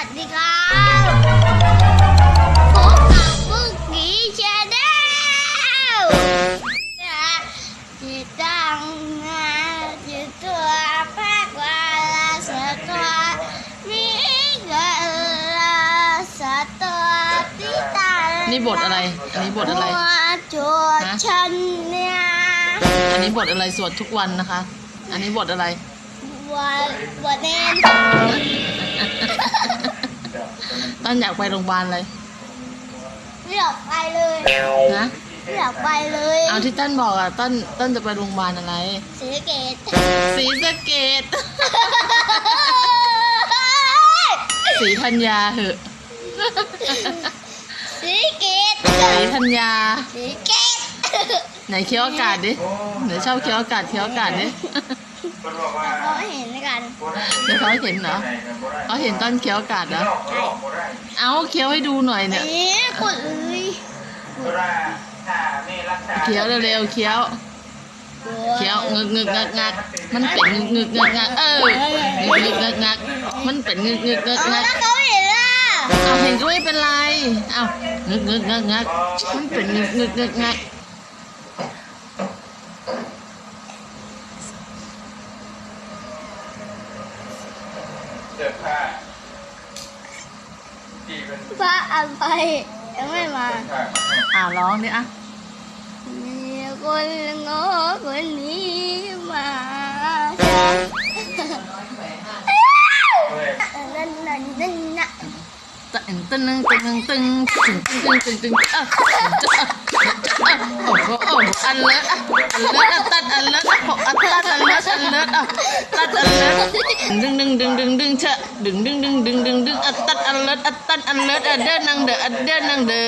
วัสดีครับพบกับบุกกี้ชาแนลจิตตังนาจิตตัวภาควาลาสตัวมีเกลาสตัวติตานี่บทอะไร อันนี้บทอะไรหัวจุดฉันเนี่ยอันนี้บทอะไรสวดทุกวันนะคะ อันนี้บทอะไรวันวั นเนนต้นอยากไปโรงพยาบาลเลยไม่อยากไปเลยนะไม่อยากไปเลยเอาที่ต้นบอกอะต้นต้นจะไปโรงพยาบาลอะไรสีเกตสีสะเกตสีธัญญาเหอะสีเกตสีธัญญาสีเกตไหนเคี้ยวอากาศดิไหนชอบเคี้ยวอากาศเคี้ยวอากาศดิ เขาเห็นกันเดี๋ยวเขาเห็นเหรอเขาเห็นต้นเคี้ยวอากาศเหรอเอาเคี้ยวให้ดูหน่อยเนี่ยนี่กดเลยเคี้ยวเร็วๆเคี้ยวเคี้ยวงึกงึกงักงักมันเป็นงึกงึกงักงักเอองึกงึกงักงักมันเป็นงึกงึกงักเอางักแล้วเขาเห็นล่ะเอาเห็นก็ไม่เป็นไรเอางึกงึกงักงักมันเป็นงึกงึกงักงัก เสื้อผ้าที่เป็นพระอันไปยังไม่มา ผ้าอ่าร้องดิอะ มีคนงอคนนี้มาด้วยนั่นนั่นนั่นนะตึงตึงตึงตึงตึงตึงตึงตึงตึงเออโอ้โหโอ้โหอันเลิศอะอันเลิศอะตัดอันเลิศอะอันตัดอันเลิศอันเลิศอะตัดอันเลิศดึงดึงดึงดึง deng deng deng deng deng deng atat alert atat alert ada nang de ada nang de